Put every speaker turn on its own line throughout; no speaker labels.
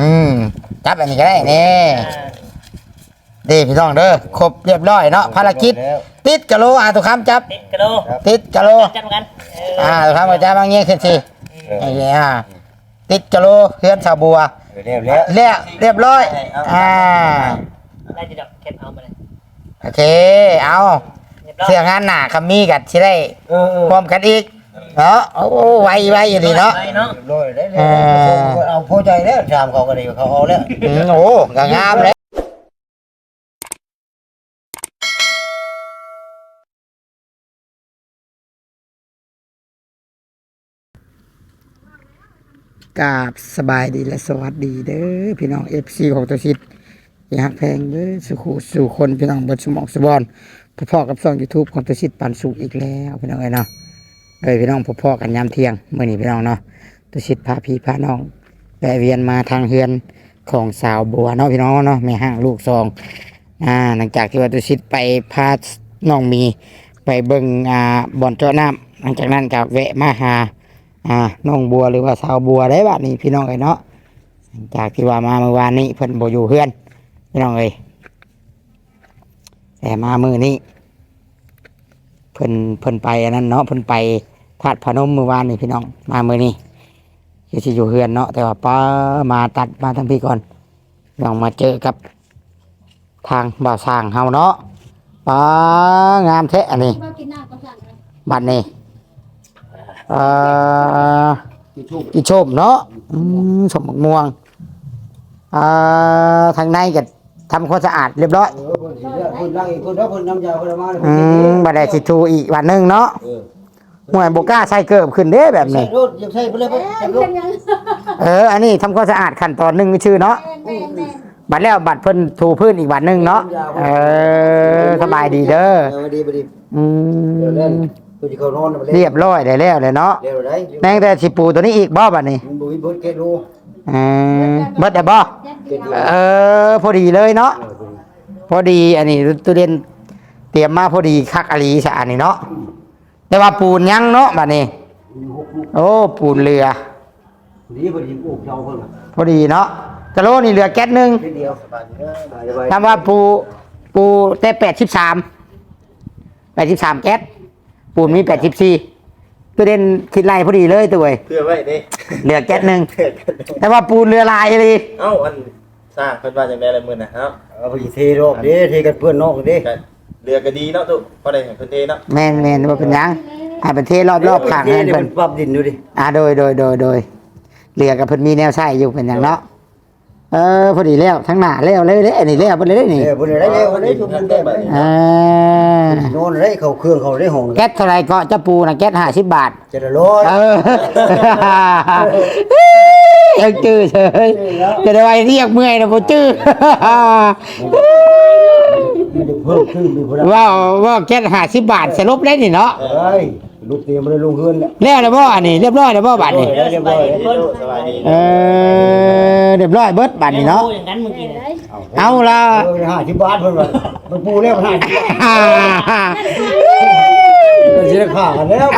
อืมจับอันนี้ก็ได้นี่
อ่า
ดีพี่น้องเด้อครบเรียบร้อยเนาะภารกิจ ติดกะโหลอะทุกคำจับ
ติดกระโดด
ติดกะโหล
จัดกันเออ
อ่าทุกคำก็จับบางเงี้ยขึ้นสิไอ้เงี้ยอะติดกะโหลเพื่อนชาวบัว
เรียบแล้ว
เรียบเรียบร้อยอ่า
ได้จะดอกเก็บเอามาเลย
โอเคเอา
เรียบร้อย
เสื้องานหนาคำมีกันสิได้
เออเออ
พร้อมกันอีก เนาะโอ้ไวไวอยู่ดีเนาะ
ไปเนาะ
เรียบร้อยได้เลยเอาพอใจแล้วชามเขาก็ดีเขาเอาแล้ว
อืมโอ้ก็งามเลยกราบสบายดีและสวัสดีเด้อพี่น้องเอฟซีของตัวชิดอยากแพงเด้อสุขูสู่คนพี่น้องเบนสมองสบอนพ่อๆกับช่องยูทูบของตัวชิดปันสุขอีกแล้วพี่น้องเอ้ยเนาะ โดยพี่น้องพ่อๆกันยามเที่ยงเมื่อนี้พี่น้องเนาะตัวชิดพาพี่พาน้องแวะเวียนมาทางเฮือนของสาวบัวเนาะพี่น้องเนาะแม่ห้างลูกซองอ่าหลังจากที่ว่าตัวชิดไปพาน้องมีไปเบิ่งอ่าบ่อนเจาะน้ำหลังจากนั้นก็แวะมาหาอ่าน้องบัวหรือว่าสาวบัวได้บัดนี้พี่น้องเอ้ยเนาะหลังจากที่ว่ามาเมื่อวานนี้เพิ่นบ่อยู่เพื่อนพี่น้องเอ้ยแต่มามื้อนี้ เพิ่นเพิ่นไปอันนั้นเนาะเพิ่นไปธาตุพนมเมื่อวานนี้พี่น้องมามื้อนี้คือสิอยู่เพื่อนเนาะแต่ว่าป้ามาตัดมาทั้งพี่ก่อนลองมาเจอกับทางบ่าวสร้างเฮาเนาะป้างามแท้อันนี้
เรากินน้ำก็สั่งเลย
บัตรนี่เอ่อกี่โชมเนาะอืมสมบักม่วงเอ่อทางในก็ ทำความสะอาดเรียบร้อย
เออคนสิเลือกคนนั่งอีกคนแล้วคนน้ำยาคนมา
อืมบัตรได้สิทูอีกวันหนึงเนาะ
เออ
หน่วยบกล้าใส่เกิบขึ้นเด้แบบ
ใส่
นี้
รถยังใส่ไปเลยไป
เอ้
ใส่
ย
รถ
เป็นยัง
เออ อันนี้ทำความสะอาดขั้นตอนหนึ่งชื่อเนาะ
แม่นแม่นแม่น
บัตรแล้วบัตรเพิ่นถูพื้นอีกวันหนึงเนาะ เออสบายดีเด้อ
เออดีไปดี
อื
เดี๋ยวเล่น
ม
กูจะเข้านอนมาเลย
เรียบร้อยได้แล้วเลยเนาะ
เดี๋ยวได้
แม่งแต่สิปูตัวนี้อีกบ่บัดนี้
มึงบุยบุยเกลู
เออเบิดได้บ่
เอ
อ พอดีเลยเนาะพอดีอันนี้ตุเรียนเตรียมมาพอดีคักอลีสะอันนี้เนาะแต่ว่าปูนยังเนาะบัดนี้ โอ้ปูนเรือ
ดีพอดีกูเนละ
พอดีเนาะกะโลนี่เรือแก๊สหนึ่ง
ทำ
ว่าปูปูแต่แปดสิบสามแปดสิบสามแก๊สปูนมีแปดสิบสี่ตุเรียนคิดไรพอดีเลยตัวเว้ย
เพื่อไว้เด้
เรือแก๊สหนึ่งแต่ว่าปูนเรือลายเลย
เอ้าอันสร้างเพิ่นว่าจังได๋ละมื้อน่ะครับ
เอาไปเทรอบดิเทกันเพื่อนนอกดิ
ก็เรือก็ดีเนาะตุพอได้เห็นเพิ่นเทเนาะ
แมนแมนว่าเป็นหยังให้ประเทศรอบรอบๆข้าง
เท
ให้
เนี่ย
เพิ่
มันนปรับดินดูดิ
อ่าโดยโดยโดยโดยเรือกับเพิ่นมีแนวใช้อยู่เป็นอย่างเนาะ เออพอดีแล้วทั้งหน้าแล้วเลยเด้อันนี้แล้วไปเลยเด้นี่
เออบนได้แล้วได้ทุกคนได้
เออน
อนได้เขาเครื่องเขาได้ห้อง
แก๊สเท่าไหรก็จะปูนะแก๊สห้าสิบบาท
จะได้ร้อย
เออยังจื้อเฉยจะได้ไว้เรียกเมื่อยนะผมจื้อ
มันจะเพิ่มขึ้นมีพลัง
ว่าว่าแก๊สห้าสิบบาทสรุปได้นี่เนาะ
เอ้ย ลูกเตรียมมาได้ลงเฮือนแล้ว
แล้วนะบ่อันนี้เรียบร้อยแล้วบ่บัตรนี่
เรียบร้อย
ดีตุสบายดี
เออเรียบร้อยเบิดบัตรนี่เนาะ
พูดอย่างนั้นเมื่อกี้เนี่ย
เอาละ
เออห้าสิบบาทเพิ่นว่ามันปูแล้วห้าสิบบาท
ฮ่า
มันสิได้ค่ากันแล้ว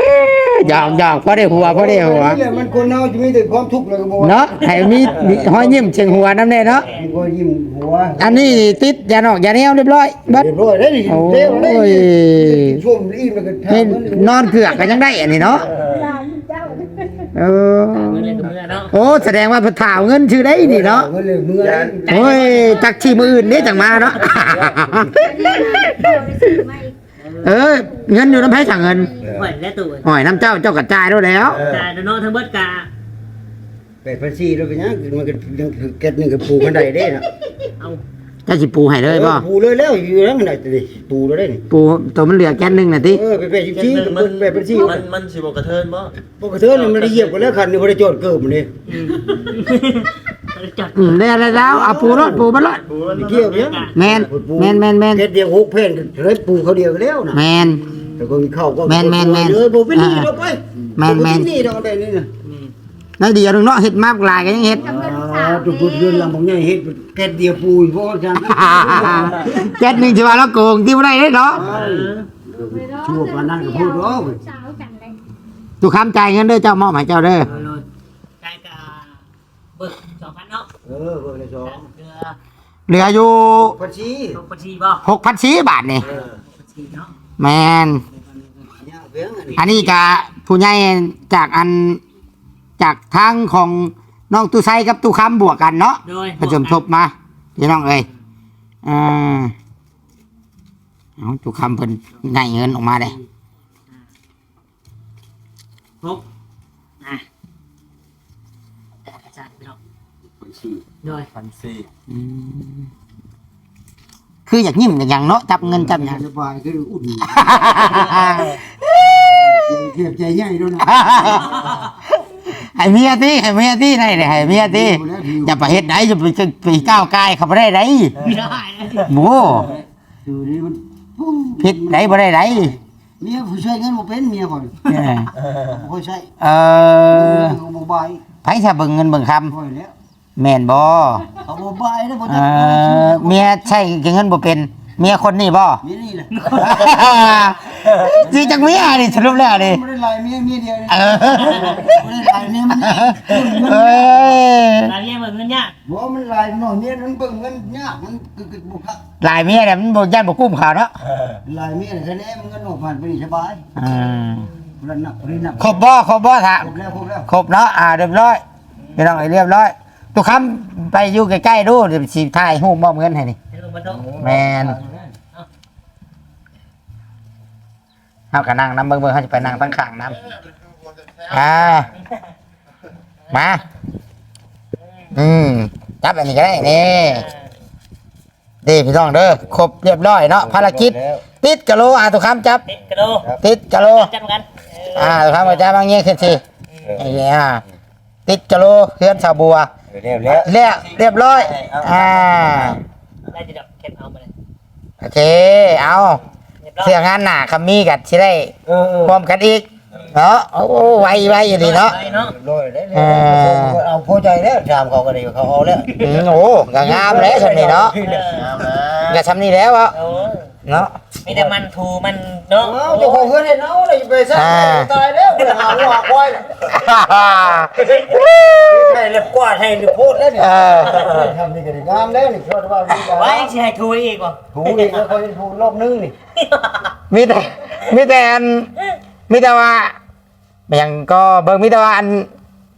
ฮ่าหยอกหยอกพอได้หัวพอได้หัว
นี่แหละมันคนเฮาจะมีแต่ความทุกข์เลยก็บ่ว่า
เนาะให้มีมีห้อยยิ้มเชิงหัวน้ำแน่เนาะ
มีคนยิ้มหัว
อันนี้ติดยานอกยาแนวเรียบร้อยเบัด
เรียบร้อยได้ดิ
โอ้
เร็วได้
ย
ช่วงอิ่มแล้วก็ทา
นี่
น
นอนเกือกกันยังได้อันนี้เนาะ
ร้านเจ้า
เออ
มือเลยกับมือเนาะ
โอ้แสดงว่าเพิ่นถ่าวเงินชื่อได้นี่เนาะ
เงินเลยเมื่อย
โอ้ยจักชีมืออื่นนี่จังมาเนาะ เออ เงินอยู่น้ำไผ่สั่งเงิน
หอยและตู่
หอยน้ำเจ้าเจ้ากระจายด้วยแล้ว
จ่ายเนาะทั้งเบิดกา
เป็ดพันสี่แล้วเป็นยังมันก็ยังคือเก็ดหนึงก็ปูกันได้เด้น่ะ
เอา
เจ้าสิปูให้เลยป่ะ
ปูเลยแล้วอยู่แล้วมันได้ดิปูแล้วได้นี่
ปูตัวมันเหลือแก๊สหนึงน่ะติ
เออไปเป็ดสิบสี่ก็เป็นเป็ดพันสี่
มันมันสิบ่กระเทินบ่
ปกตินี่มันได้เหยียบกันแล้วคันนี่บ่ได้จอดเกิบมันนี่
อืมจัด
อืมได้แล้วแล้วเอาปูรถปูมันรถ
ปูมัน
เกี่ยวเนี่ย
แมนแมนแมนแมน
เก็ดเดียวหกเพนเลยปูเขาเดียวกันแล้วน่ะ
แมน
แต่ก็มีเข้าก็
แม่นแม่นแม่น
เลยบ่เป็นนี่
อ่า
ดอกไป
แม่นแม่น
บ่เป็นี่ดอกได้นี่น่ะ
นั่นเดียวนึงเนาะเห็ดมากลายกันยังเห็ด
อ่าตุบุดเดือนลำบางใหญ่เฮ็ดเก็ดเดียวปูอีกบ่จัง
แก๊สหนึ่งที่ว่าเราโกงที่ไม่ได้เด้เนาะ
เออ
ชั่วปานนั้นก็พูดว่า
สาวกันเลย
ตุกคำจ่ายเงินเด้อเจ้ามอบให้เจ้าเด้อ
โดยโดยใจกะเบิกสองพัน เนาะ
เออเบิ่งในสอง
เรือ
เหลืออยู่
พันสี่
ลงบัญชีบ่
หกพันสี่บาทนี่
เออ
บัญชีเนาะ
แมน
เนี่ยเพียงอันนี้
อันนี้กะผู้ใหญ่จากอันจากทางของน้องตุไซกับตุคำบวกกันเนาะ
โดย
ผสมทบมาพี่น้องเอ้ยอ่าเอาตุคำเพิ่นได้เงินออกมาเลย
ครบอะจัดไปเนาะ
พันสี่
โดย
พันสี่
อืมคืออยากยิ้มอย่างเนาะจับเงินจับอย่าง
สบายคืออุ่นเก็บใจใหญ่ด้วยนะ
ให้เมียที่ให้เมียที่ได้เลยให้เมียที่อย่าไปเฮ็ดไหนจะไปจะไปก้าวกายเขาบ่ได้ได
ไม่ได้นะ
โอ้
อยู่นี่มัน
ผิดไหนบ่ได้ได
เมียผู้ช่วยเงินบ่เป็นเมียข่อย
เออ
บ่ค่อยใช้
เออ
เอาบ่บาย
ไผถ้าเบิ่งเงินเบิ่งคำ
ค่อยแล้ว
แม่นบ่
เอาบ่บายแล้วบ่
เอ
จัก
อเมียใช่เงินบ่เป็น เมียคนนี้บ่
มีนี่แหละ
สิจักเมียนี่สรุปแล้วนี่
บ่ได้ลายเมียเมียเดียวนี่
เออ
บ่ได้ลายเมียมัน
เอ้ย
รายเรียกเบิกเงินยาก
บ่มันลายน้อยเมียมันเบิ่งเงินยากมันกึกๆบ่คัก
หลายเมียเนี่ยมันบ่ย่านบ่กุ้มเขาเนาะ
ลายเมียแท้ๆมันก็นอกผ่านไปนี่สบาย
อืม
ระนับระนับ
ครบบ่ครบบ่ท่า
ครบแล้วครบแล้ว
ครบเนาะอ่าเรียบร้อยพี่น้องไอ้เรียบร้อย ทุกคำไปอยู่ใกล้ๆดูเดี๋ยวสิถ่ายรูปมอบเงินให้นี่
ให้ลงมาโต๊ะ
แมน เฮาก็นั่งน้ำเบิ่งๆเฮาจะไปนั่งตั้งข้างน้ำอ่ามาอืมจับอันนี้ก็ได้นี่ดีพี่น้องเด้อครบเรียบร้อยเนาะภารกิจ ติดกะโลอ่าทุกคำจับ
ติดกระโดด
ติดกะโล
จัดกันเออ
อ่าทุกคำก็จับบางเงี้ยขึ้นสิไอ้เงี้ยติดกะโลเพื่อนชาวบัว
แล้วแล้ว
เรียบเรียบร้อย อ่า
ได้จะดับเข็มเอามาเลย
โอเค เอา
เรียบร้อย
เสื้องานหนาคำมีกัดสิได้
เออเออ
พร้อมกันอีก เนาะ โอ้ไวไวอยู่ดีเนาะ
ไปเนาะ
ร้อยแล้วเอาพอใจแล้วถามเขาก็ดีเขาเอาแล้ว
อืมโอ้ก็งามแล้วสำนี้เนาะ
งามนะ
ก็สำนี้แล้วอะ
โอ้
เนาะ
มีแต่มันทูมันเนาะ
เอาเจ้าของเพื่อนเห็นเอาเลยไปซะตายแล้วไปหาหัวควายให้เล็บกวาดให้โพดแล้วนี่
เออ
ทำนี่ก็ดีงามแล้วนี่เพราะว่ามีการ
ไว้สิให้ทูอีกว่ะ
ถูอีกแล้วค่อยถูรอบนึงนี่
มีแต่มีแต่อันมีแต่ว่าอย่างก็เบิ่งมีแต่ว่าอัน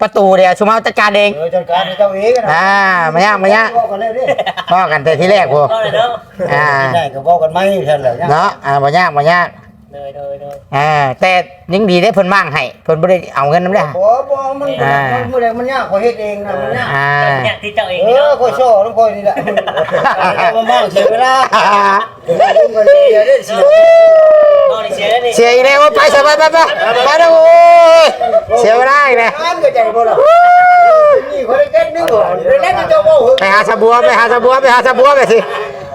ประตูเดียวชุมาจัดการเอง
เออจัดการให้เจ้าเองนะ
อ่ามายากมายาก
บอกกันเลยดิ
พ่อกันแต่ที่แรกพวก
ก็เลยเนาะ
อ่า
ได้ก็บอกกันไหมท่านเหรอเนี่ย
เนาะอ่ามายากมายาก
เลยเลยเลย
อ่าแต่ยังดีได้เพิ่นมั่งให้เพิ่นบ่ได้เอาเงินนำได้
บ่บ่มันมันเมื่อไรมันยากกว่าเฮ็ดเองนะมันยาก
อ่า
อยากที่เจ้าเอง
เอ
นี่
อ
เนาะ
ค่อยโซ่ต้องค่อยนี่แหละมันมากเสียเวลาลุงก็เสียได้เสีย
โอ้ดิเสียแล้วนี่
เสียอีกแล้วว่าไปสบายไปไปไปนะโอ้ย เสียเวลาอีกแล้ว
งานก็ใจบ่ล่ะนี่คนได้เก็ตนึงก่อนเล่นจะบ่หึง
ไปหาสะบัวไปหาสะบัวไปหาสะบัวไปสิ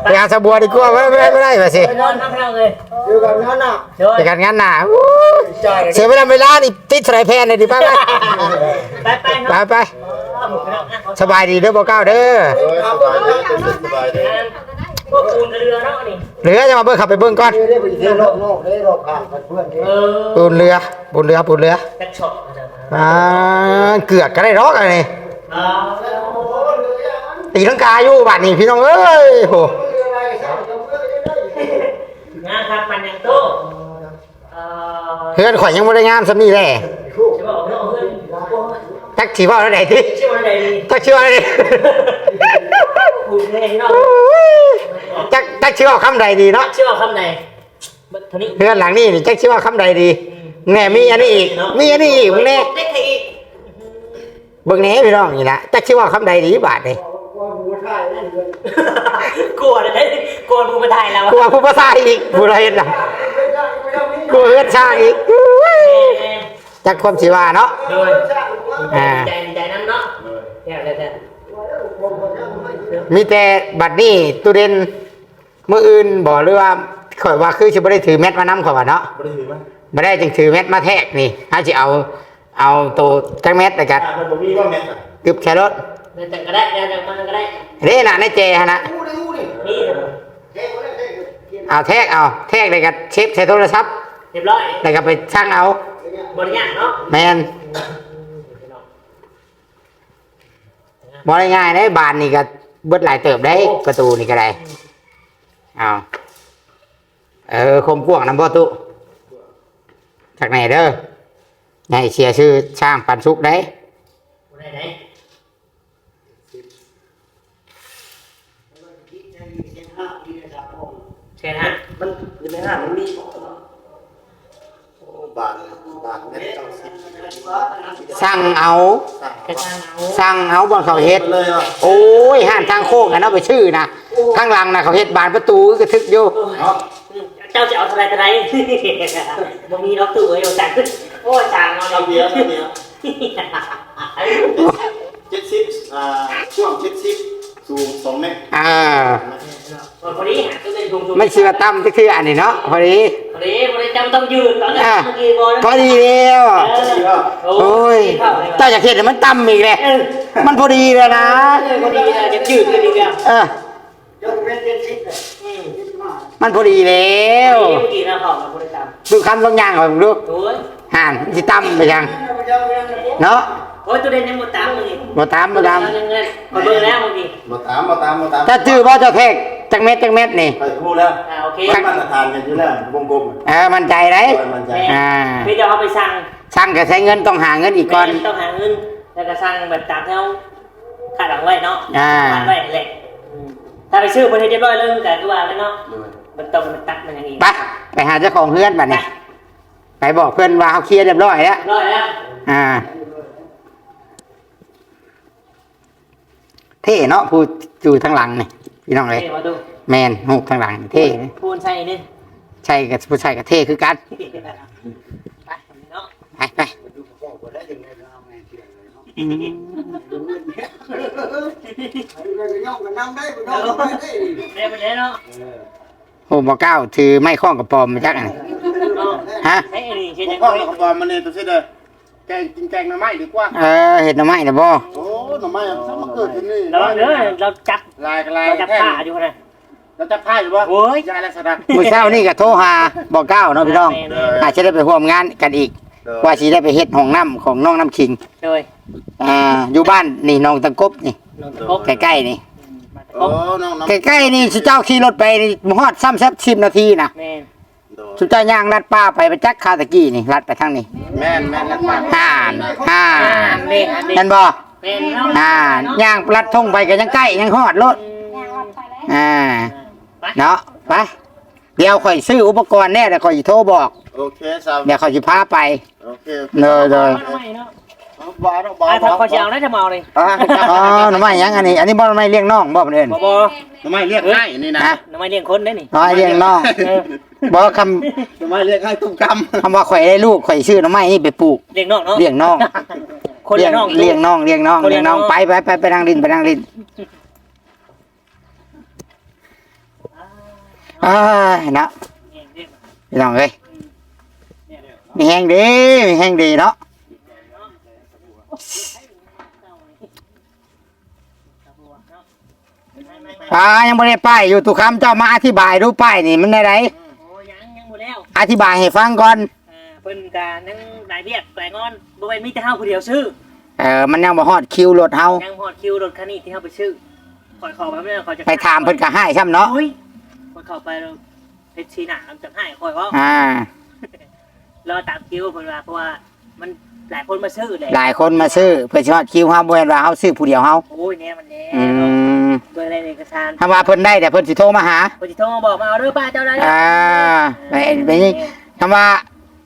ไปหาสะบัวดีกว่าไม่ไม่ไม่ได้ไปสิ
นอนพักเราเลย
อยู่กับงานน่ะ
โดย
ไปกันงานหนาอู้
จ่าย
เสียเวลาเวลานี่ติดสายแพนเลยดิไปไป
ไปไป
ไป
เนาะ
ไปสบายดีเด้อบ่เก้าเด้อ
โอ้ยสบายดีสบายดี
พวกปูนเรือเนาะนี่
เหลือจะมาเบิ่งขับไปเบิ่งก่อน
ได้ไปเที่ยวรอบนอกได้รอบข้างเพื่อนนี่
เออ
ปูนเรือ ปูนเรือ ปูนเรือ
จักช็อตนะ
อ่าเกือกก็ได้รอกอะไรนี่
อ่า
ตีลังกาอยู่บ้านนี่พี่น้องเอ้ยโห
งานครับมันยังโตเอ่อ
เพื่อนข่อยยังไม่ได้งามสำนี่แหละ
ใช่ป่ะเนาะเพื่อน
จักสีว่าอะไรที่
ชื่อว่าอะไรดี
จักชื่อว่าอะไร
ปูนเลยเนาะ
จักจักชื่อว่าคำใดดีเนาะ
ชื่อว่าคำไหนเท่านี้
เพื่อนหลังนี่นี่จักชื่อว่าคำใดดีแน่มีอันนี้อีกมีอันนี้อีกมึงแน่
เล็กใครอีก
เบิ่งแหน่พี่น้องนี่นะจักชื่อว่าคำใดดีบาทนี่
กลัวเลยกลัวมึงมาถ่ายเรา
กลัวผู้ภาษาอีกผู้ไรเห็นล่ะกลัวเฮือนชาอีกจักความสิว่าเนาะ
โดย
อ่า
ใจใจนั่นเนาะเนี่ยแต่
มีแต่บัดนี้ตุเรนมื้ออื่นบอกหรือว่าข่อยว่าคือสิบ่ได้ถือแมทมานํข่อยว่าเนาะ
บ่ได้ถือมั้ย
บ่ได้จึงถือแมทมาแทกนี่ถ้าสิเอาเอาตัวจักแมทแล้วก็
อ่ามันบ่มีว่าแม่นอะ
กึบแครอท
แต่ก็ได้แต่มันก็ได้
เด้น่ะในเจหั่นน่ะ
นี่
เอาแทกเอาแทกเลยก็เช็คใช้โทรศัพท์
เรียบร้อย
แล้วก็ไปช่างเอา
บริญญาเนาะ
แมน บ่ได้ง่ายได้บานนี่ก็เบิดหลายเติบได้ประตูนี่ก็ได้เอาเออคมพวกน้ำบ่ตุจากไหนเด้อให้เสียชื่อช่างปันสุกได้
บ่ได้ไหนเชิญฮะ
มันคือในห้างมันมี
บาทบาทเม็ดเก้าสิบ
สั่งเอา
กระช่างเอา
สั่งเอาบ่เขาเฮ็ด
เลยอะ
โอ้ยห้านทางโค้งกันเอาไปชื่อนะข้างหลังนะเขาเฮ็ดบานประตูก็ทึกอยู่
เจ้าจะเอาอะไรอะไรบ่มีล็อกตู้ไว้เอาจังโอ้จางเอา
คำเดียวคำเดียวเจ็ดสิบอ่าช่วงเจ็ดสิบสูงสองเมตร
อ่า
พอดีหาตู้เป็นทุงๆ
ไม่เชื่อตั้มก็คืออันนี้เนาะพอดี
พอดีพอดี จำต้องยืนตอนนั้น
อ่า
เมื่อกี้บอล
พอดีแล้ว
ดีว่า
โอ้ยเจ้าอยากเห็นมันตั้มอีกเลยมันพอดีเลยนะ
พอดีเลยจะยืดกันอีกแล้ว
เออย
กเป็นเจ็ดสิบเลย
มั
นพอดีแล้ว
เมื่อกี้นะขอบมาบริกรรม
ดูคำลงย่างของดู
โอ้ย
ห่านสิตั้มไปยังเนาะ
โอ้ยตัวเด่นยังหมดตามมึงอีก
บ่ตามบ่ตาม
มาเบิ่งแล้วมื่อกี้
มาตามมาตามมาตาม
ถ้าจื้อบ่เจ้าเทก จักเม็ดจักเม็ดนี่
ไปพูดแล้ว
อ่าโอเค
มันมาตรฐานกันอยู่แล้ววงกลม
เออ มันใจได้
มันใจ
อ่า
พี่จะเอาไปสั่ง
ช่างก็ใช้เงินต้องหาเงินอีกก่อน
แม่ต้องหาเงินแล้วก็สั่งแบบตามที่เขาขาดหลังไว้เนาะ
อ่า
ขาดไว้แหละอืมถ้าไปซื้อประเทศเรียบร้อยเรื่องแต่ตัวแล้วเนาะ
ด้วย
มันต้องมันตัดมันอย่างนี้
ไปไปหาเจ้าของเพื่อนบัดนี้ไปบอกเพื่อนว่าเขาเคลียร์เรียบร้อยแล้ว
ร้อยแล้ว
อ่า เท่เนาะผู้อยู่ทางหลังนี่ พี่น้องเลย
เดี๋ยวมาดู
แมนหูกทางหลังเท่นะ
พูนใช่นี่
ใช่กับผู้ชายกับเท่คือกัน
ไปเนาะ
ไปไป
ดูพ่อก็ได้ยังไงก็เอาแม่เที่ยงเลยเนาะ
อืม
ดูเงินเนี่ยไอ้เรื่องย่องกันนั่งได้บ่ย่องกันได้ดิ
เดี๋ยวไปเลยเนาะ
เออ
โอ้บอกเก้าถือไม้ข้องกระปอมมาจักอันนี้ฮะ
ใช่อันนี้ใช่
ผ
จั
ม
ง
ก็
เลย
เอาความมันเนี่ยตัวเสียเลยแกงกินแกงหน่อไม้ดีกว่า
เออเห็ดหน่อไม้นะบ่
โอ้ หน่อไม้อะมันเกิดที่นี่
เราเด้อเราจับ
ลายกับลาย
เราจับ
แค่
ผ้าอยู่นะ
เราจับผ้าอยู่ปะ
โอ้ย
ยายลักษณะ
มื้อเช้านี่ก็โทรหาบอกเก้าเนาะพี่น้อง
เออ
อาจจะได้ไปร่วมงานกันอีก ว่าสิได้ไปเฮ็ดห้องน้ำของน้องน้ำคิง
โดย
อ่าอยู่บ้านนี่น้องตะกบนี่
นนทกบ
ใกล้ๆนี่
มาตะก
โอ้
บ
น้องน้อง
ใกล้ๆนี่สิเจ้าขี่รถไปนี่ฮอดซ้ำซับสิบนาทีนะ
แม่น
สุดเจ้าย่างลัดป้าไปไปจักคาตะกี้นี่ลัดไปทางนี้
แม่นแม่นนักปาก
ห่านห่า
อ่านเด็กอันเด็ก
นั่นบ่
แม่นเนาะ
ห่านย่างลัดทงไปก็ยังใกล้ยังฮอดรถ
ยางอดไปแล้ว
อ่า
ไป
เนาะไปเดี๋ยวข่อยซื้ออุปกรณ์แน่เดี๋ยวข่อยสิโทรบอก
โอเคสาว
เดี๋ยวข่อยสิพาไป
โอเค
เลยเลย
ทำไมเนาะ
บ้าบ้า
อ่าถ้าเขาจะเอาได้จะมาเอาเลย
อ่า
อ๋อหน่อไม้ยังอันนี้ อันนี้บ่หน่อไม้เลี้ยงน้องบ่เพิ่นเอิ้น
บ่บ่
ทำไมเรียกง่ายนี่นะ
ฮะ
ทำไมเลี้ยงคนได้นี่
หน่อไม้เลี้ยงน้อง
เออ
บ่คำ
ทำไมเรียกง่ายตุ้มก
คำว่าข่อยได้ลูกข่อยซื้อหน่อไม้นี่ไปปลูก
เลี้ยงน้องเนาะ
เลี้ยงน้อง
คนเลี้ยงน้อง
เลี้ยงน้องเลี้ยงน้อง
คนเลี้
เลี้ย
ย
ง
งน้
น้อ
อง ง
ไปไปไปไปทางดินไปทางดินอ่าเนาะพี่น้องเอ้ยมีแห้งดีมีแห้งดีเนาะอ่ายังไม่ได้ป้ายอยู่ตุกคำเจ้ามาอธิบายดูป้ายนี่มันอะไร
โอ้ยังยังบ่แล้ว
อธิบายให้ฟังก่อน
อ่า เพิ่นก็นั่งหลายเวียกหลายงอนบ่แม่นมีแต่เฮาผู้เดียวซื้อ
เออมันยังบ่ฮอดคิวรถเฮา
ยังฮอดคิวรถคันนี้ที่เฮาไปซื้อคอยขอไปเมื่อคอยจะ
ไปถามเพิ่นก็ให้ซ้ำเนาะ
โอ้ยคอยเข้าไปแล้วเพชรชีหนาจะให้คอยเว่า
อ่าร
อตามคิวเพิ่นว่าเพราะว่ามันหลายคนมาซื้อแหละ
หลายคนมาซื้อเพื่อสิฮอดคิวเฮาบ่แม่นว่าเฮาซื้อผู้เดียวเฮา
โอ้ยแน่มันแน่
อืม
เบอร์อะไรเอกสาร
ถ้าว่าเพิ่นได้แต่เพิ่นสิโทรมาหา
เพิ่นสิโทรมาบอกมาเอาเด้อป้าเจ้าได้
อ่าไปไปนี่คำว่า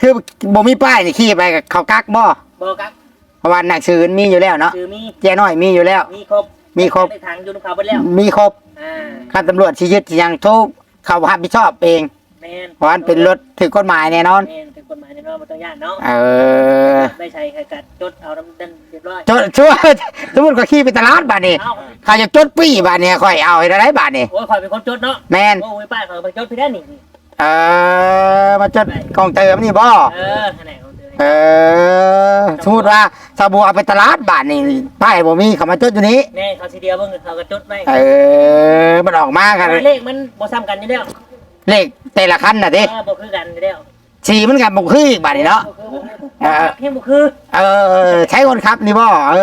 คือบ่มีป้ายนี่ขี่ไปกับเขากักบ่
บอกครับ
เพราะว่าหนักสือมีอยู่แล้วเนาะ
คือมี
แจ้น้อยมีอยู่แล้ว
มีครบ
มีครบ
ในทางอยู่ในเขาเบิดแล้ว
มีครบ
อ่า
ข้าตำรวจสิยึดสิยังทุกเขารับผิดชอบเอง
แม่น
เพราะมันเป็นรถถึกกฎหมายแน่นอน
แม่นเป็นกฎหมายแน่นอนบ่ต้องย่านเนาะ
เออ
ไม่ใช่ใครกัดจดเอาน้ำดันเรียบร้อย
จดชั่วสมมุติก็ขี่ไปตลาดบาดนี้
เอ้า
เขาจะจดปี้บาดนี้ค่อยเอาให้ได้บาดนี้
โอ้ยข่อยเป็นคนจดเนาะ
แม่น
โอ้ยป้าข่อยเป็นจดพี่ได้นี่
เออมาจดกล่องเติมนี่บ่
เออขนาดของเธอ
เออสมมุติว่าสบู่เอาไปตลาดบาทนี่ป้ายบ่มีเขามาจดอยู่นี้
แม่เขาทีเดียวเบิ่งเขาก็จดไว้
เออมันออกมากัน
เลขมันบ่ซ้ำกันอยู่แล้ว
เลขแต่ละคันน่ะดิ
เออบ่คือกันอยู่แล้ว
สีมันกับบ่คืออีกบัดนี้เนาะเออ
เพียงบุคือ
เออ ใช้คนครับนี่บ่เอ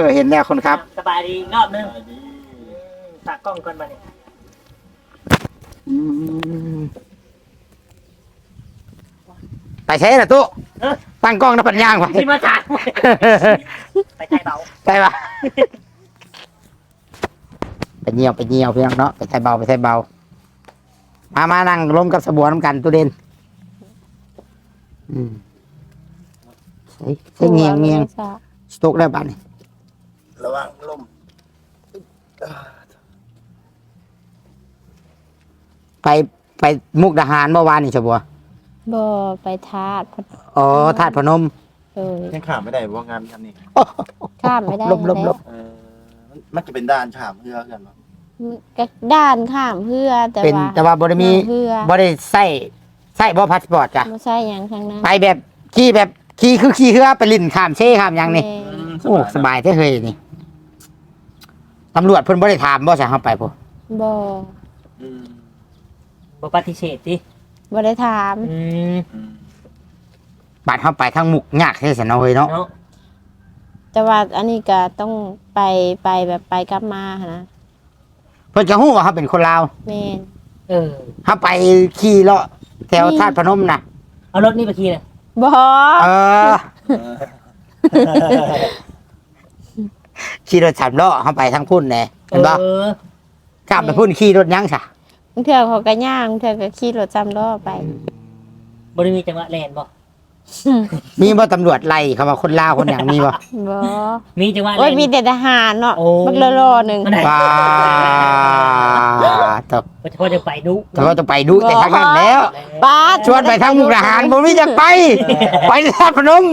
อ เห็นแล้วคนครับ
สบายดีรอบนึงตากล้องก่อนมาเนี่ย
อืม ไปใช้ละตู้
เออ
ตั้งกล้องนะปัญญางไป
ที่มาถ่ายไปไทยเบา
ไปปะ ไปเงียวไปเงียวพี่น้องเนาะไปใส่เบาไปใส่เบามามานั่งล้มกับสบัวน้ำกันตัวเด่นอืมใส่ใส่เงียงเงียงสต๊อกได้บ้านี่
ระวังลม
ไปไปมุกดาหารเมื่อวานนี่สบัว
บ่ไปทาด
อ๋อธาตุพนม
เลย
ยังขาดไม่ได้ว่างานทำนี่
ข้ามไม่ได้
ลบลบลบ
เออมันมันจะเป็นด้านฉาบเพื่อกันเนาะ
ก็ด้านข้ามเพื่อแต่
เป็น
ว่า
แต่ว่าบริมี
เพื่อ
บริใส่ใส่บ่พาสปอร์ตจ้ะ
ไม่ใช่หยังทั้งนั้น
ไปแบบขี่แบบขี่คือขี่เรือไปลิ่นข้ามเช่ข้ามหยังนี่
แม่
โอ้สบายแท้เฮยนี่ตำรวจเพิ่นบ่ได้ถามบ่ใช่เฮาไปพุ่น
บ่
อืม
บ่ปฏิเสธดิ
บ่ได้ถาม
อืม
อืม
บัดเฮาไปทางมุกยากแท้ซั่นเนาะเฮ้ยเนาะ
เนาะ
แต่ว่าอันนี้ก็ต้องไปไปแบบไปกลับมาหั้นนะ
เพิ่นก็ฮู้ว่าเฮาเป็นคนลาว
แม่น
เออ
เฮาไปขี่เลาะแถวธาตุพนมน่ะ
เอารถนี่ไปขี่เลย
บ่
เออ ขี่รถสามล้อเฮาไปทางพุ่นแหน่เห็นบ่
เออ
กลับไปพุ่นขี่รถหยังซะ
บางเทื่อเขาก็ย่างบางเทื่อก็ขี่รถจำล้อไป
บริมีจังหวะแลนบ่
มีบ่ตำรวจไล่เขาว่าคนลาวคนหยังมีบ่
บ่
มีจังหวะแล
โอ้ย
น
มีแต่ทหารเนาะ
โอ้
บักละรอหนึง
มันไหน
ว้าตบ
ว่าจะพอจะไปดู
แต่ว่าต้องไปดูแต่ทางนั้นแล้ว
ป้า
ชวนไปทางมุกดาหารผมไม่อยากไป ไปที่ธาตุพนม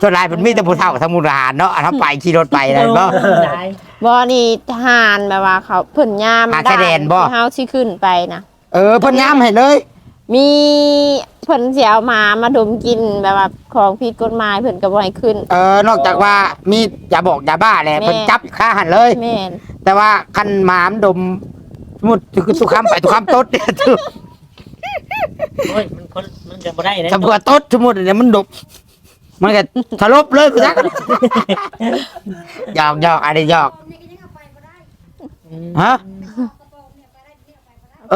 ส่วนหลายมันมีแต่ผู้เฒ่าทางมุกดาหารเนาะถ้าไปขี่รถไปอะไรบ่
ได้
บ่นี่ทหารแบบว่าเขาเพิ่นยาม
หาชายแดนบ่
ที่เฮาสิขึ้นไปนะ
เออเพ่นย้ำให้เลย
มีเพิ่นสิเอาหมามาดมกินแบบว่าของผิดกฎหมายเพิ่นก็บ่ให้ขึ้น
เออนอกจากว่ามีอย่าบอกอย่าบ้าแหละ
แม่
เพิ่นจับค่าหันเลย
แม่น
แต่ว่าคันหมามดมสมมุดทุกคำไปทุกคำตดเนี่ยทุก
โอ้ยมันคนมันจะบ่ได้นะ
สมมติว่าตดสมมติเนี่ยมันดม มันก็ทะลบเลยกูจักหยอกหยอกอะไรหยอกฮะเอ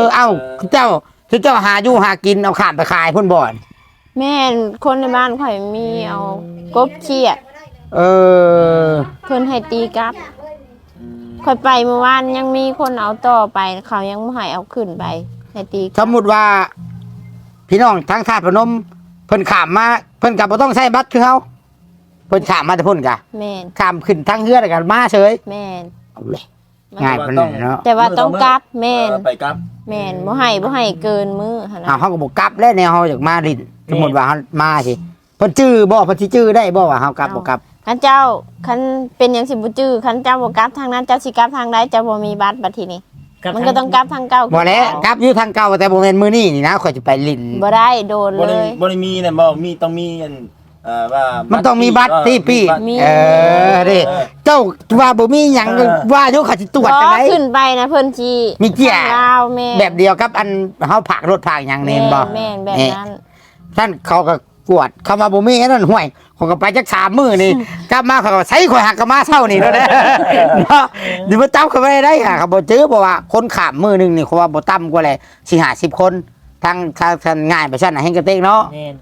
อ เอ้าเจ้าคือเจ้าหาอยู่หากินเอาขามไปขายพ่นบ่อน
แม่นคนในบ้านข่อยมีเอากบเขียด
เออ
เพิ่นให้ตีกลับ
อืม
ข่อยไปเมื่อวานยังมีคนเอาต่อไป เขายังบ่ให้เอาขึ้นไปให้ตีก
ส
ลับ
มมติว่า พี่น้องทางธาตุพนม เพิ่นขามมาเพิ่นกับบ่ต้องใช้บัตรคือเฮาเพิ่นขามมาแต่พุ่นกะ
แม่น
ขามขึ้นทางเฮือแล้วกันมาเฉย
แม่น
เอาเลยง่ายปานนั้นเนาะ
แต่ว่าต้องกลับแม่น
เออไปกลับ
แม่นบ่ให้บ่ให้เกินมื้อหั่น
อ้าว
นะ
เฮาก็บ่กลับแล้วแนวเฮาอยากมาลิ้นสมมุติว่าเฮามาสิเพิ่นจื้อบ่เพิ่นสิจื้อได้บ่ว่าเฮากลับบ่กลับ
คันเจ้าคันเป็นหยังสิบ่จื้อคันเจ้าบ่กลับทางนั้นเจ้าสิกลับทางใดเจ้าบ่มีบัตรบัดทีนี้ มันก็ต้องกลับทางเก่า
บ่แล้วกลับอยู่ทางเก่าแต่บ่แม่นมื้อนี้นี่นะข่อยจะไปลิ้น
บ่ได้โดน
บ
เล
ริ
ย
บริมีเนี่ยบ่มีต้องมีอันเอ่อว่า
มั
มัน
ต้องมีบัตรที่ปี
มี
เออเด้เจ้าว่าบ่มีหยังว่าอยู่เขาสิตรวจจังได
ขึ้นไปนะเพิ่นจี
มีเกียร์
ลาวแม่
แบบเดียวกับอันเฮาผักรถผักหยังเน้นบ่
แม่นแบบ
เอ๊ะ
นั้น
ท่านเขาก็ กวดคำว่าบ่มีอันนั้นห่วยเขาก็ไปจักสามมื้อนี่ กลับมาเขาก็ใช้ข่อยหักกลับมาเช้านี่แล้วนะ เนาะเดี๋ยวมาจับเขาไม่ได้ค่ะเขาบ่เจอเพราะว่าคนขามมื้อหนึงนี่เขาว่าบ่ต่ำกว่าแหละสิ50คนทางทางทางง่ายไปซั่นน่ะเฮงกระเตงเนาะ
แม่น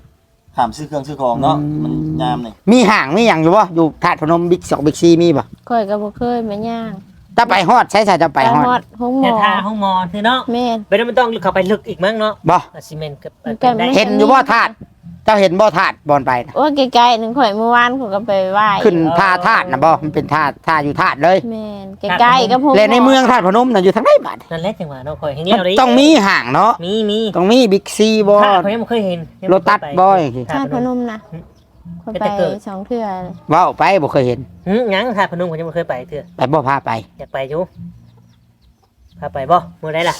ถามซื้อเครื่องซื้อของเนาะมันยามนี่
มีห่างมีหยังอยู่บ่อยู่ธาตุพนมบิ๊ก2บิ๊กซีมีบ่
ข่อยก็บ่เคยมาย่าง
ถ้าไปฮอดใช้ใช้จะไปฮอด
ฮอดห้องหม
แค่
อ
ท่าห้องมอคือเนาะ
แม่น
ไปแล้วมันต้องเข้าไปลึกอีกมั้งเนาะ
บ่
อาซีเมนต์กับ
มันก็ไม่
เห็นอยู่บ่ธาตุ เจ้าเห็นบ่ธาตุบอนไปน่ะ
โอ้ยใกล้ๆหนึงข่อยเมื่อวานข่อยก็ไปไหว้
ขึ้นท่าธาตุน่ะบ่มันเป็นท่าท่าอยู่ธาตุเลย
แม่นใกล้ๆกับห้องหมอ
และในเมืองธาตุพนมน่ะอยู่ทางไหนบัด
นั่นแหละจังหวะเนาะคอยเห็น
มัน
เอาดิ
ต้องมีห่างเนาะ
มีมี
ต้องมีบิ๊กซีบ่
ท่าเขายังไม่เคยเห็นยัง
โล
ไม่เค
ตั
ย
ส
ไป
บ่อย
ธาตุพนมนะข่อย
เป็น
ไป
ตะเกิด
สองเทื่อเลย
ว้าวไปบ่เคยเห็น
หึหยังท่าพนมผมยังไม่เคยไปเถอะ
ไปบ่พาไป
อยากไปอยู่พาไปบ่มื้อใดล่ะ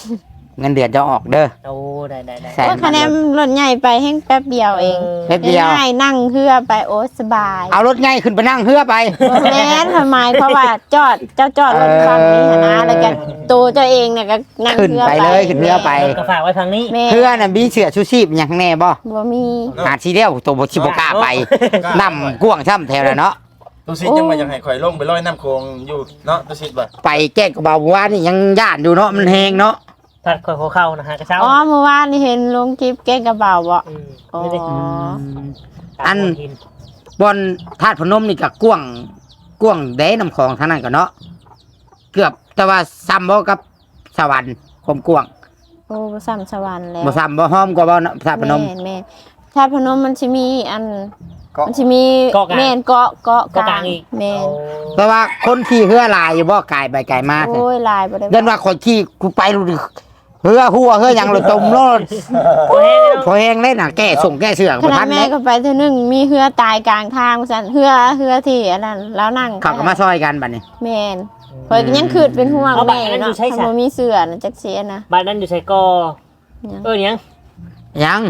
เงินเดือนจะออกเด้อ
โอ้ได้ได้ได้
แสน
ว่าคะแนนรถใหญ่ไปแห้งแป๊บเดียวเอง
แป๊บเดียว
ง่ายๆนั่งเรือไปโอ้สบาย
เอารถง่ายขึ้นไปนั่งเฮือไป
แม่นทำไมเพราะว่าจอดเจ้าจอดรถฝั่งนี้หั้นนะแล้วก็ตัวเจ้าเองเนี่ยก็นั่ง
ขึ้น
เรือ
ไป
ไป
เลยขึ้นเรือไป
ก็ฝากไว้ทางนี้
แม่
เฮือน่ะมีเสื้อชูชีพอย่างแน่บ่
บ่มี
อาจสิเดียวตัวบ่สิบ่กล้าไปนำกวางช่ำแถวแล้วเนาะ
ตัวซิดยังมายังให้ข่อยลงไปลอยน้ำโคงอยู่เนาะตัวซิดบ่
ไปแก้กระเบาว่านี่ยังย่านอยู่เนาะมันแหงเนาะ
พัดคอยหัวเข้านะฮะกระเช้า
อ๋อเมื่อวานนี่เห็นลงคลิปเก้งกระเป๋าบ่
ม
อ๋อ
ไม่ได้
อัน
หิน
บอนธาตุพนมนี่ก็กวางกวางเด้น้ำคลองทางนั้นก็เนาะเกือบแต่ว่าซ้ำบ่กับสวรรค์ความกวาง
โอ้สามสวรรค์แล้ว
บ่ซ้ำบ่หอมกว่าบ่ธาตุพนม
แม่นแม่นธาตุพนมมันสิมีอัน
ก็
มันสิมีแม่นเกาะเกาะ
ก็กลางอีก
แม่น
แต่ว่าคนขี่เฮือหลายอยู่บ่กายไปไกลมาก
โอ้ยลายบ่ได้
เดินว่าคนขี่กูไปรู้ดิ เฮือหัวเฮือหยังเลยจมโลด
โอ้ย
พอแห้งเลยน่ะแก้ส่งแก้เสือก
ข
บ่
นา
ทั
ด
น
แม่
เลย
ก็ไปเท่านึงมีเฮือตายกลางทางซั่นเฮือเฮือที่อันนั้นแล้วนั่ง
เขาก็มาซอยกันบัดนี้
แม่นเพิ่นก็ยังคืดเป็นห่วงแม่เนาะถ้าบ่มีเสื้อน่ะจักเสียนะ
บ้านนั้นอยู่ใส่กอ
ยัง
เออยัง
ยัง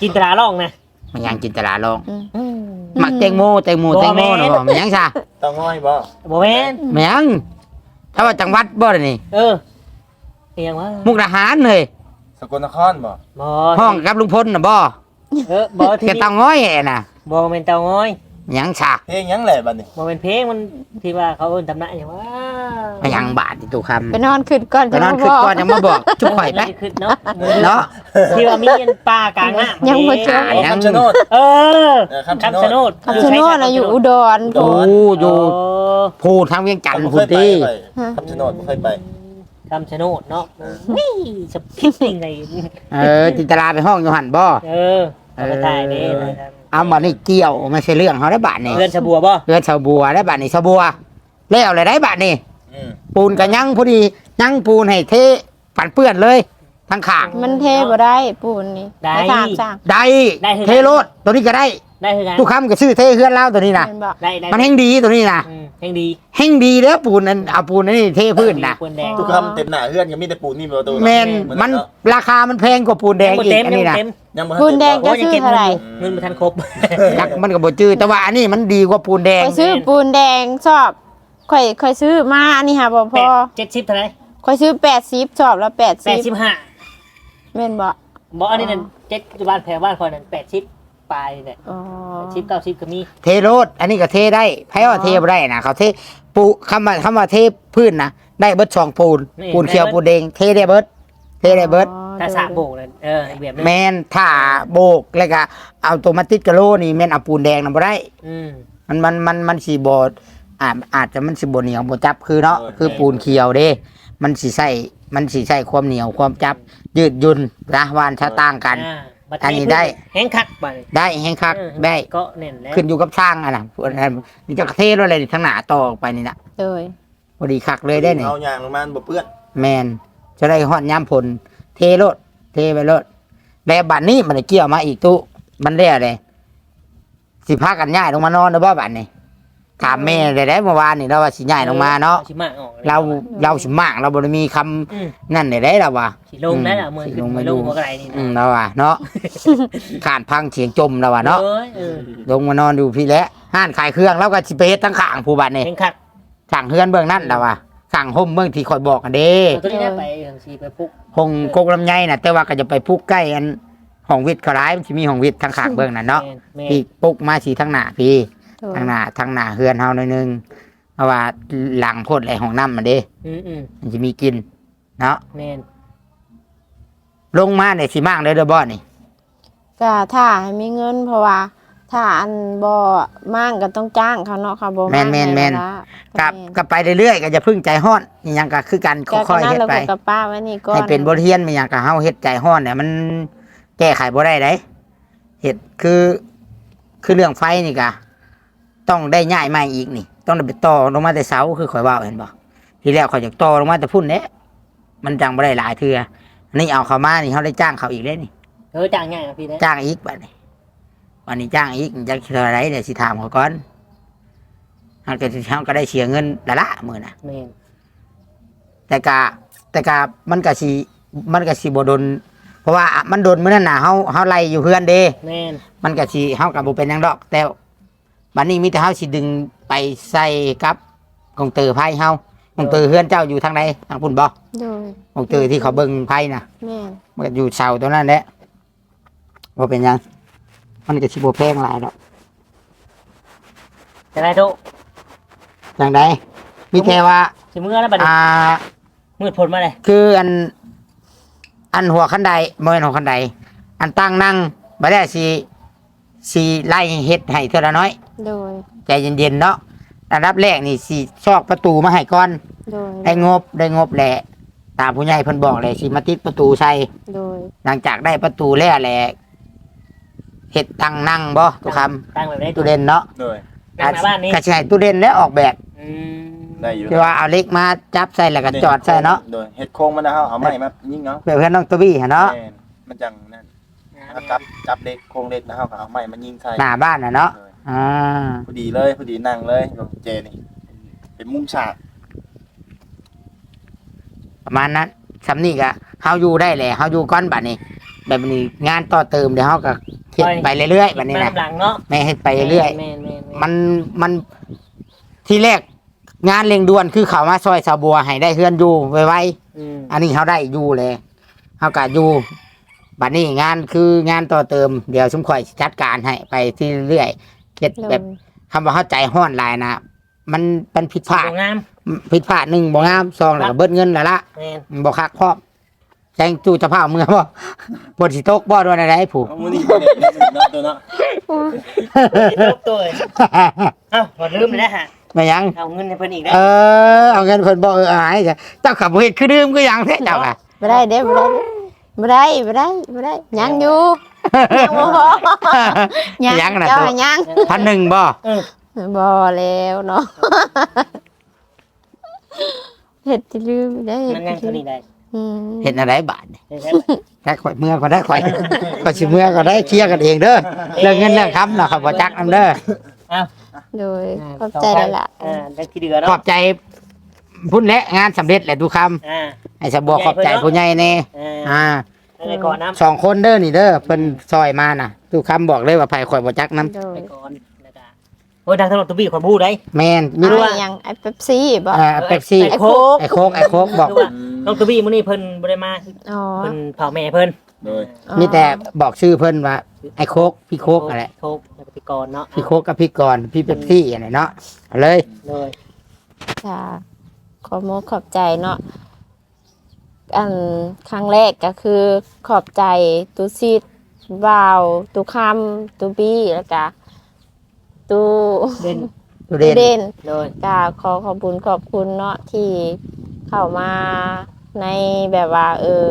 จินตราล่องนะ
มันยังจินตลาลง
อืม
มักแตงโมแตงโมแตงโมเนาะบ่มันยังซะ
ต้องง่อยบ่
โมเมน
มันยังถ้าว่าจังหวัดบ่ได้นี่
เออ เอียงวะ
มุกดาหารเลย
สกลนครบ่
บอ
ห้องกับลุงพลน่ะบ่
เออบอที่
แกเตาง้อยแห่น่ะ
บอเมนเตาง้อย
มันยังซะ
เพลงหยังแหละบัดนี้
บอเป็นเพลงมันที่ว่าเขาเอิ้นตำนานอย่างว่า
มันยังบาดที่ตุคำ
ไปนอนคืดก่อน
ไปนอนขึ้นก่อนยังมาบอกจุ๊บข่อยไป
ขึ้นเนาะ
เนาะ
ที่ว่ามีอันป่ากลางหน้า
ยังบ่เจอ
อ่ายัง
คำชะโนด
เออ
เออคำ
คำชะ
ชะ
โน
โน
ด
ด
คำชะโนดน่ะอยู่อุดร
โด
โอ้
น
อยู่พูดทางเวียงจันทร์
บ่
พู
เค
ด
ยไป
ที่
ไปคำชะโนดบ่เคยไป
คำชะโนดเนาะนี่สปิดยังไง
เออจินตลาไปห้องอยู่หันบ่
เออเอาไปถ่ายนี่นะครับ
เอามานี่เกี่ยวไม่ใช่เรื่องเขาได้บาทนี่
เพื่อนชะบัวบ่
เพื่อนชาวบัวได้บาทนี่ชาวบัวแล้วเลยได้บาทนี่
อืม
ปูนกับยังพอดียังปูนให้เทปันเปื้อนเลยทั้งขาง
มันเทบ่ได้ปูนนี่
ได้
ไปถามสั่ง
ได้
ได้คือ
เทโรดตัวนี้ก็ได้
ได้คือกัน
ทุกคำก็ซื้อเทเฮือนเล่าตัวนี้นะ
เห็นบ่
ได้ได้
มันแห้งดีตัวนี้นะ
อืมแห่งดี
แห้งดีแล้วปูนนั้นเอาปูนนั้นนี่เทพื้นนะ
ปูนแดง
ทุกคำเต็มหน้าเฮือนก็มีแต่ปูนนี่ประตู
แมนมันราคามันแพงกว่าปูนแดง
ยังบ่
อีก
เต็ม
อัน
ยัง
นี้
บ่
นะ
เต็ม
ยังบ่
ปูนแดง
โอ้
ก็
ยยัง
ซื้อ
เก็บ
เท่าไหร่
เงินบ่ทันครบ
รักมันก็บ่จื้อแต่ว่าอันนี้มันดีกว่าปูนแดง
ข่อยซื้อปูนแดงชอบข่อยข่อยซื้อมาอันนี้ค่ะบ่พ
แป
อ
ดเจ็ดสิบเท่าไหร่
ข่อยซื้อ80ชอบแล้ว
แปดสิบ
80
ห้า
แม่นบ่
บ่อันนี้นั่นเจ็ดบ้านแถวบ้านคอยนั่นแปดสิบ ปลายเนี่ย
อ๋อ
สิบเก้าสิบก็มี
เทโรดอันนี้ก็เทได้ไผว่าเทบ่ได้นะเขาเทปูคำว่าคำว่าเทพื้นนะได้เบิดสองปูนปูนเขียวปูนแดงเทได้เบิดเทได้เบิด
อ๋อ
ถ้าสระโบกนั่นเอออีกแบบนึง
แมนถ้าโบกแล้วก็เอาตัวมาติดกะโลนี่แมนเอาปูนแดงนำบ่ได้
อืม
มันมันมันมันสีบดอาจอาจจะมันสีบเหนียวบจับคือเนาะคือปูนเขียวเด้ มันสีใส่มันสีใส่ความเหนียวความจับ ยืดหยุ่นนะวานชะต่างกัน
อ่า บัด
อันนี้ได้
แห้งคักไป
ได้แห้งคัก
เออ
ได้
ก็เน่นแล้ว
ขึ้นอยู่กับช่างอะนะอันนั้นนี่จะเทแล้วอะไรนี่ทั้งหนาต่อออกไปนี่นะ
เลย
พอดีคักเลยได้นี่
เอายางลงมาบ่เปื้อน
แมนจะได้หอดย้ำผล เทโลดเทไปโลดแบบบัดนี้มันได้เกี่ยวมาอีกตู้มันเรียเลยสิพากันย้ายลงมานอนนะบ่บัดนี้ ถามแม่ได้ได้เมื่อวานนี่เราว่าสิย้ายลงมาเนาะ
สิมาออกลย
เราเราสิมากเราบ่ได้มีคำ
อืม
นั่นได้ได้เราว่า
สิลงได้ละมือ
สิ
ขึ้น
ลง
ไม่
ไม่
ล
ล
ง
ง
หัวกระไรนี่
อื
นะ
มเราว่าเนาะ ขานพังเสียงจมเราว่าเนาะ
เอ้ยเออ
ลงมานอนดูพี่แล้วห้านขายเครื่องแล้วก็สิไปเฮ็ดทั้งข้างผู้บัดนี่
แห้งคัก
สั่งเฮือนเบื้องนั่นเราว่าสั่งห่มเบื้องที่คอยบอกกันเด้
เอาตัวนี้นะไปทางสีไปพุก
หงกกลำไยน่ะ แต่ว่าก็จะไปพุกใกล้อันห้องวิทย์เขาร้ายมันสิมีห้องวิทย์ทางข้างเบื้องนั่นเนาะ
แม่แม่
พี่ปุกมาสีทางหน้าพี่
เลย
ทางหน้าทางหน้าเฮือนเฮาหน่อยหนึงเพราะว่าหลังโพดไหลห้องน้ำมันเด้
อืมอืม
มันจะมีกินเนาะ
แม่น
ลงมาเนี่ยสิมากเลยเด้อบ่นี่
ก็ถ้าให้มีเงินเพราะว่า ถ้าอันบ่มั่งก็ต้องจ้างเขาเนาะค่ะบ่
แม่นแม่นแม่น
ให้เวลา
กับ
แม่น
กับไปเรื่อยๆก็จะพึ่งใจห้อนอหยังก็คือกัน
ก็
ค่อยๆ
นั่น
เฮ็ด
เรา
ไป
ก็กับป้าไว้นี่ก่อน
ให้เป็นบทเรียนมันอย่างกับเฮาเฮ็ดใจห้อนเนี่ยมันแก้ไขบ่ได้ไดเฮ็ดคือ คือเรื่องไฟนี่กะ ต้องได้ย้ายใหม่อีกนี่ ต้องได้ไปต่อลงมาแต่เสาคือข่อยว่าเห็นบ่ทีแรกข่อยอยากต่อลงมาแต่พุ่นเด้มันจังบ่ได้หลายเทื่ออันนี้เอาเข้ามานี่เฮาได้จ้างเขาอีกเด้นี่
เออจ้างง่ายนะพี่นะ
จ้างอีกบัดนี้วันนี้จ้างอีกจักเท่าไหรเนี่ยสิถามเขาก่อนเฮาก็สิเฮาก็ได้เสียเงินละละมื้อน่ะ
แม่น
แต่กะแต่กะมันก็สิมันก็สิบ่โดน เพราะว่ามันโดนมื้อนั้นน่ะเฮาเฮาไล่อยู่เฮือนเด้
แม่น
มันก็สิเฮากับบ่เป็นหยังดอกแต่ บัดนี้มีแต่เฮาสิดึงไปใส่กับกองเตอร์ไพ่เฮากองเตอร์เฮือนเจ้าอยู่ทางใดทางพุ่นบ่
โดย
กองเตอร์ที่เขาเบิ่งไพ่น่ะ
แม่น
มันก็อยู่เสาตัวนั้นแหละบ่เป็นหยังมันก็สิบ่แพงหลายดอก
จะได้ทุก
จังไดมีแต่ว่า
สิมื้อแล้วบัดนี้
อ่า
มืดผลมาเลย
คืออัน อันหัวคันไดบ่แม่นหัวคันไดอันตั้งนั่งบ่ได้สิ สิไล่เฮ็ดให้เท่าละน้อย
โดย
ใจเย็นๆเนาะอันดับแรกนี่สิซอกประตูมาให้ก่อน
โดย
ได้งบได้งบแหละ ตามผู้ใหญ่เพิ่นบอกเลยสิมาติดประตูใส่
โดย
หลังจากได้ประตูแล้วแหละเฮ็ดตั้งนั่งบ่ทุกคำ
ตั้งแบบได้
ตู้เด่นเนาะ
โดย
ตั้งมาบ้านนี้
ก็สิให้ตู้เด่นแล้วออกแบบ
อืม
ได้อยู่
ที่ว่าเอาเหล็กมาจับใส่แล้วก็จอดใส่เนาะ
โดยเฮ็ดโค้งมันนะเฮาเอาไม้มายิงเนาะ
เพื่อเพื่อนน้องตัวบี้หั่นเนาะ
แม่นมันจังนั่น เอาจับจับเด็กโค้งเด็กนะเฮาก็เอาไม้มายิงใส่
หน้าบ้านน่ะเนาะ
โดย
อ่า
พอดีเลยพอดีนั่งเลยลงเจนี่เป็นมุมฉาก
ประมาณนั้นสำนี่ก็เฮาอยู่ได้แหละเฮาอยู่ก่อนบัดนี้ แบบนี้งานต่อเติมเดี๋ยวเฮาก็เฮ็ดไปเรื่อยๆบัดนี้
มา
นะ
หลังเนาะ
ไม่เฮ็ดไปเรื่อย
แม่นแม่นแม่น
มันมันที่แรกงานเร่งด่วนคือเขามาซอยสาวบัวให้ได้เฮือนอยู่ไว
อืม
ๆอันนี้เขาได้อยู่เลยเขาก็อยู่ บัดนี้งานคืองานต่อเติมเดี๋ยวสมข่อยจัดการให้ไปที่เรื่อยเฮ็ด
โดย
แบบคำว่าเข้าใจห้อนหลายนะมันเป็นผิดพลาด
สวยงาม
ผิดพลาดหนึ่งบ่งามสองแล้วก็เบิดเงินแล้วละ
แม่น
บ่คักพร้อมแจ้งจู่จะพาเมื่อบ่บนสิตกบ่ด้วยอะไรผู้
เอามื้อนี้บ่ได้เนาะตัวเนาะ
ลบตัวเลยเอ้าบ่ลืมเลยนะฮะ
ไม่ยัง
เอาเงินให้เพิ่นอีกนะ
เออเอาเงินเพิ่นบ่เอออายจ้ะเจ้าขับบ่เฮ็ดคือดื่มคือหยังแท้เจ้าอะ
บ่ได้เด้บ่ได้ บ่ได้บ่ได้บ่ได้ยังอยู่ยังบ่พอ
ยังน่ะ
เจ้า
ตัว
ให้ยัง
พันหนึ่งบ่
บ่แล้วเนาะเฮ็ดที่ลืมได้เฮ็ด
มันยัง
ที่
เท่า
ลื
นี้
ม
ได้
อืม
เห็นอะไรบาทนี่
ได้ใช่ไหม
แค่ข่อยเมื่อก็ได้ข่อยข่อยสิเมื่อก็ได้เคลียร์กันเองเด้อเรื่องเงินเรื่องคำเนาะครับบ่จักนำเด้อ
โดยขอบใจแล้วล่ะ
อ่าได้ที่เดือเนาะ
ขอบใจ พุ่นและงานสำเร็จแหละทุกคำ
อ่า
ให้สะบัวขอบใจผู้ใหญ่แน่
อ่า
อ่า
ไปก่อนน้ำ
สองคนเด้อนี่เด้อเพิ่นซอยมาน่ะทุกคำบอกเลยว่าไผข่อยบ่จักนำ
โดย
ไปก่อนแล้วก็โอ้ยทางถนนตุบี้ขอพูดได้
แม่นมี
มี
รู้ว่า
ยังไอ้เป๊ปซี่บ่
อ่าเป๊ปซี่
ไอ้โค้ก
ไอ้โคกไอ้โคกบอก
คือว่าน้องตุบี้มื้อนี้เพิ่นบ่ได้มา
อ๋อ
เพิ่นเผาแม่เพิ่น
โดย
มีแต่บอกชื่อเพิ่นว่าไอ้โคกพี่โคกอะไร
โคกแล้วก็ไปก่อนเนาะ
พี่โคกกับพี่กรณ์พี่เป๊ปซี่อะไรเนาะเอาเลย
เลย
จ้า ขอบมกขอบใจเนาะอันครั้งแรกก็คือขอบใจตูซิดวาวตูคำตูบี้แล้วก็ตู
เด่น
ดูเด่น
เด่น
เลย
ก็ขอขอบคุณขอบคุณเนาะที่เข้ามาในแบบว่า เออ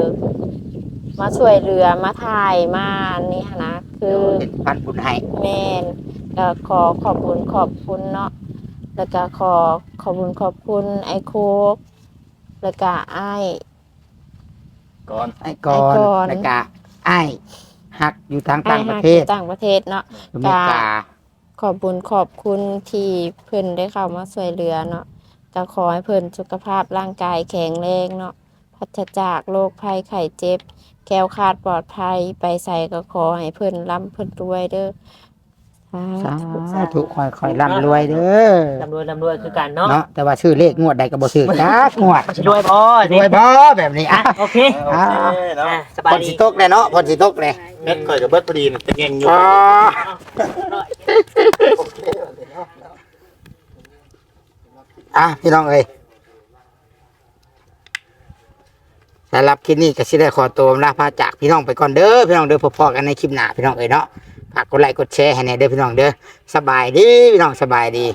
มาช่วยเหลือมาถ่ายมานี่หั้นนะคือ
เป็นพันบุญให้
แมนก็ขอขอบคุณขอบคุณเนาะ แล้วก็ขอขอบคุณขอบคุณไอโคกแล้วก็ไอ
ก่อน
ไอ้กร
ไอ้กร
แล้วก็ไอ้ฮักอยู่ทาง
ไอ
ต่างประ
ฮัก
เท
อ
ศ
ยู่ต่างประเทศเนาะ
อเมริกา
ขอบคุณขอบคุณที่เพิ่นได้เข้ามาช่วยเหลือเนาะก็ขอให้เพิ่นสุขภาพร่างกายแข็งแรงเนาะพัฒจากโรคภัยไข้เจ็บ แก้วคลาดปลอดภัยไปใส่ก็ขอให้เพิ่นร่ำเพิ่นรวยเด้อ สาธุ
สาธุคอยคอยร่ำรวยเด้อ
ลำรวยลำรวยคือกันเนาะ
เนาะแต่ว่าชื่อเลขงวดใดก็บ่ซื้อจักงวด
สิรวยบ่
รวยบ่แบบนี้
อะ
อะ
โอเค
โอเคเนาะ
อะส
พ
บาย
น
ดี
สิตกเลยเนาะพนสิตกเลย
เน็ตข่อยกับเบิดพอดีน่ะจะแงงอยู่
อ๋ออะพี่น้องเอ้ยสำหรับคลิปนี้ก็สิได้ขอตัวลาพาจากพี่น้องไปก่อนเด้อพี่น้องเด้อพบๆกันในคลิปหน้าพี่น้องเอ้ยเนาะ ฝากกดไลค์กดแชร์ให้แน่เด้อพี่น้องเด้อสบายดีพี่น้องสบายดี